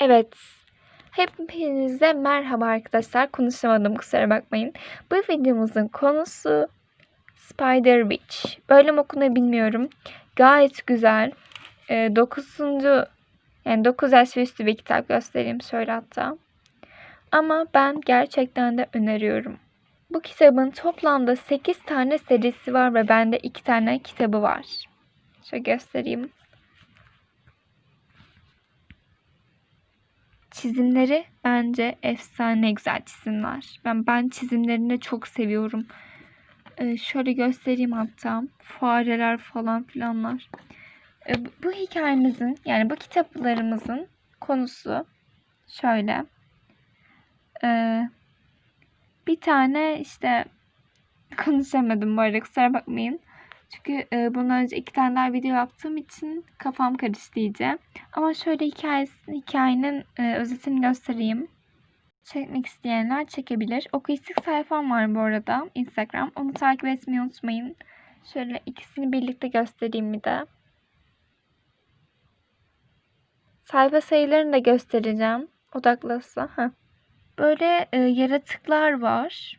Evet. Hepinize merhaba arkadaşlar. Konuşamadım kusura bakmayın. Bu videomuzun konusu Spider Witch. Böyle mi okunuyor bilmiyorum. Gayet güzel. 9. yani 9 yaş ve üstü bir kitap göstereyim şöyle hatta. Ama ben gerçekten de öneriyorum. Bu kitabın toplamda 8 tane serisi var ve bende 2 tane kitabı var. Şöyle göstereyim. Çizimleri bence efsane güzel çizimler. Ben ben çizimlerini çok seviyorum. Ee, şöyle göstereyim hatta. Fareler falan filanlar. Ee, bu hikayemizin yani bu kitaplarımızın konusu şöyle. Ee, bir tane işte konuşamadım bu arada kusura bakmayın. Çünkü e, bundan önce iki tane daha video yaptığım için kafam karıştı iyice. Ama şöyle hikayesi, hikayenin e, özetini göstereyim. Çekmek isteyenler çekebilir. Okuyuşluk sayfam var bu arada Instagram. Onu takip etmeyi unutmayın. Şöyle ikisini birlikte göstereyim bir de. Sayfa sayılarını da göstereceğim. Odaklasa. Heh. Böyle e, yaratıklar var.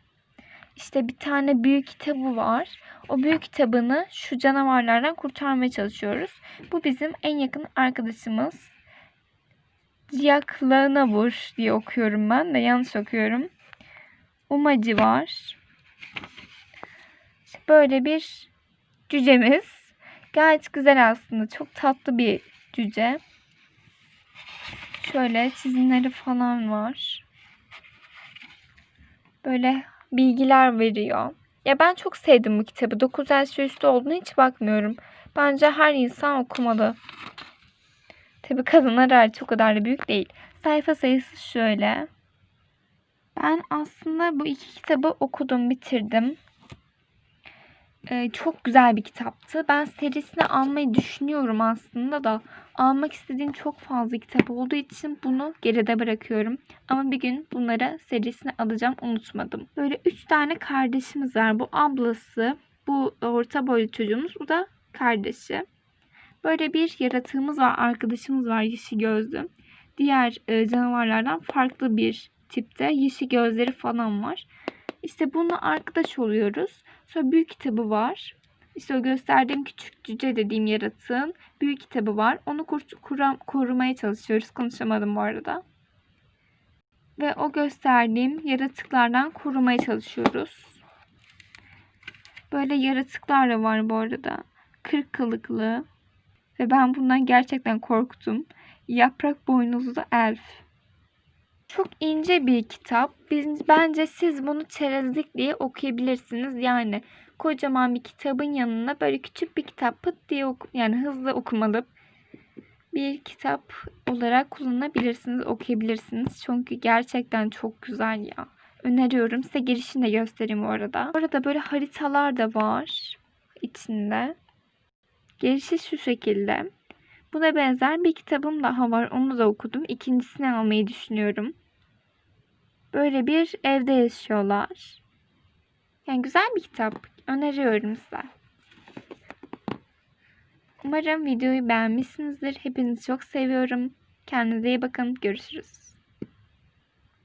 İşte bir tane büyük kitabı var. O büyük kitabını şu canavarlardan kurtarmaya çalışıyoruz. Bu bizim en yakın arkadaşımız. Ciaklanavur diye okuyorum ben de yanlış okuyorum. Umacı var. İşte böyle bir cücemiz. Gayet güzel aslında. Çok tatlı bir cüce. Şöyle çizimleri falan var. Böyle bilgiler veriyor. Ya ben çok sevdim bu kitabı. 9 yaş ve üstü olduğunu hiç bakmıyorum. Bence her insan okumalı. Tabi kadınlar hariç o kadar da büyük değil. Sayfa sayısı şöyle. Ben aslında bu iki kitabı okudum, bitirdim. Ee, çok güzel bir kitaptı. Ben serisini almayı düşünüyorum aslında da almak istediğim çok fazla kitap olduğu için bunu geride bırakıyorum. Ama bir gün bunlara serisini alacağım unutmadım. Böyle üç tane kardeşimiz var. Bu ablası, bu orta boylu çocuğumuz, bu da kardeşi. Böyle bir yaratığımız var, arkadaşımız var yeşil gözlü. Diğer e, canavarlardan farklı bir tipte yeşil gözleri falan var. İşte bununla arkadaş oluyoruz. Sonra büyük kitabı var. İşte o gösterdiğim küçük cüce dediğim yaratığın büyük kitabı var. Onu kur, kuram, korumaya çalışıyoruz. Konuşamadım bu arada. Ve o gösterdiğim yaratıklardan korumaya çalışıyoruz. Böyle yaratıklar da var bu arada. Kırk kılıklı. Ve ben bundan gerçekten korktum. Yaprak boynuzlu elf. Çok ince bir kitap. Biz, bence siz bunu çerezlik diye okuyabilirsiniz. Yani kocaman bir kitabın yanına böyle küçük bir kitap pıt diye oku, yani hızlı okumalı bir kitap olarak kullanabilirsiniz, okuyabilirsiniz. Çünkü gerçekten çok güzel ya. Öneriyorum. Size girişini de göstereyim. Bu arada böyle haritalar da var içinde. Girişi şu şekilde. Buna benzer bir kitabım daha var. Onu da okudum. İkincisini almayı düşünüyorum. Böyle bir evde yaşıyorlar. Yani güzel bir kitap. Öneriyorum size. Umarım videoyu beğenmişsinizdir. Hepinizi çok seviyorum. Kendinize iyi bakın. Görüşürüz.